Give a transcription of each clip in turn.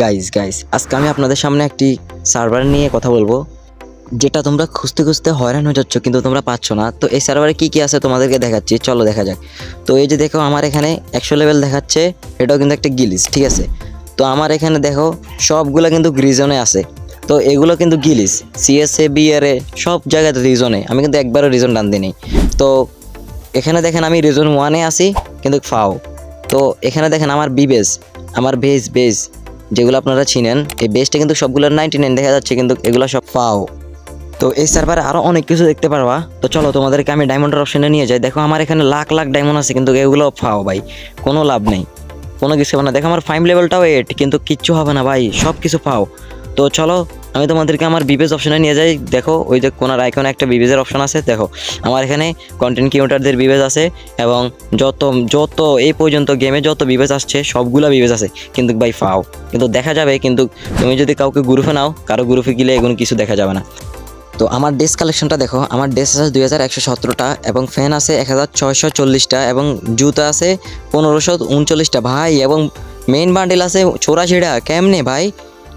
Guys guys আজকে আমি আপনাদের সামনে একটি সার্ভার নিয়ে কথা বলব, যেটা তোমরা খুঁজতে খুঁজতে হয়রান হয়ে যাচ্ছ, কিন্তু তোমরা পাচ্ছ না। তো এই সার্ভারে কী কী আছে তোমাদেরকে দেখাচ্ছি, চলো দেখা যাক। তো এই যে দেখো, আমার এখানে একশো লেভেল দেখাচ্ছে, এটাও কিন্তু একটা গিলিস, ঠিক আছে? তো আমার এখানে দেখো, সবগুলো কিন্তু রিজনে আছে। তো এগুলো কিন্তু গিলিস সিএসএ বিআরএ সব জায়গাতে রিজনে আমি কিন্তু একবারও রিজন টানতে নেই। তো এখানে দেখেন, আমি রিজন ওয়ানে আছি, কিন্তু ফাও। তো এখানে দেখেন, আমার বি বেস আমার বেস বেস যেগুলো আপনারা চিনেন, এই বেসটা কিন্তু সবগুলো নাইনটি নাইন দেখা যাচ্ছে, কিন্তু এগুলো সব পাও। তো এই সার্ভারে আরও অনেক কিছু দেখতে পারবা। তো চলো তোমাদেরকে আমি ডায়মন্ডের অপশানে নিয়ে যাই। দেখো আমার এখানে লাখ লাখ ডায়মন্ড আছে, কিন্তু এগুলো ফাও ভাই। কোনো লাভ নেই। কোনো কিছু হবে না। দেখো আমার ফাইম লেভেলটাও এট কিন্তু কিচ্ছু হবে না ভাই। সব কিছু পাও। তো চলো আমি তোমাদেরকে আমার বিবেজ অপশনে নিয়ে যাই। দেখো, ওই যে কোনার আইকনে একটা বিবেজের অপশন আছে, দেখো। আমার এখানে কন্টেন্ট ক্রিয়েটারদের বিবেজ আছে এবং যত যত, এই পর্যন্ত গেমে যত বিবেজ আসছে, সবগুলা বিবেজ আছে। কিন্তু ভাই, ফাও। কিন্তু দেখা যাবে, কিন্তু তুমি যদি কাউকে গ্রুপে নাও, কারও গ্রুপে গেলে এগুলো কিছু দেখা যাবে না। তো আমার ড্রেস কালেকশনটা দেখো, আমার ড্রেস আছে দুই হাজার একশো সতেরোটা এবং ফ্যান আছে এক হাজার ছয়শো চল্লিশটা এবং জুতা আছে পনেরোশো উনচল্লিশটা। ভাই, এবং মেইন বান্ডেল আছে চৌরাশিটা। কেমনে ভাই?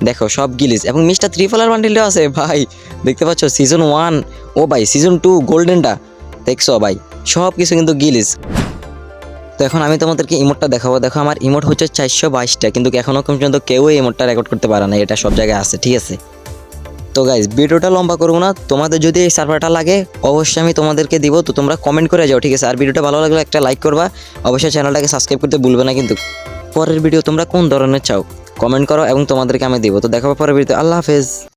দেখো, সব গিলিস এবং মিস্টার ত্রিফলার বান্ডেলটাও আছে, ভাই। দেখতে পাচ্ছ সিজন ওয়ান ও ভাই সিজন টু গোল্ডেনটা দেখছ, ভাই সব কিছু কিন্তু গিলিস তো এখন আমি তোমাদেরকে ইমোটটা দেখাবো। দেখো, আমার ইমোট হচ্ছে চারশো বাইশটা, কিন্তু এখনও পর্যন্ত কেউ এই ইমোটটা রেকর্ড করতে পারে না এটা সব জায়গায় আছে, ঠিক আছে? তো গাইজ ভিডিওটা লম্বা করব না। তোমাদের যদি এই সার্ভারটা লাগে, অবশ্যই আমি তোমাদেরকে দিব। তো তোমরা কমেন্ট করে যাও, ঠিক আছে? আর ভিডিওটা ভালো লাগলে একটা লাইক করবা। অবশ্যই চ্যানেলটাকে সাবস্ক্রাইব করতে ভুলবে না, কিন্তু পরের ভিডিও তোমরা কোন ধরনের চাও? কমেন্ট করো এবং তোমাদেরকে আমি দেবো। তো দেখাবো পরে ভিডিওতে। আল্লাহ হাফেজ।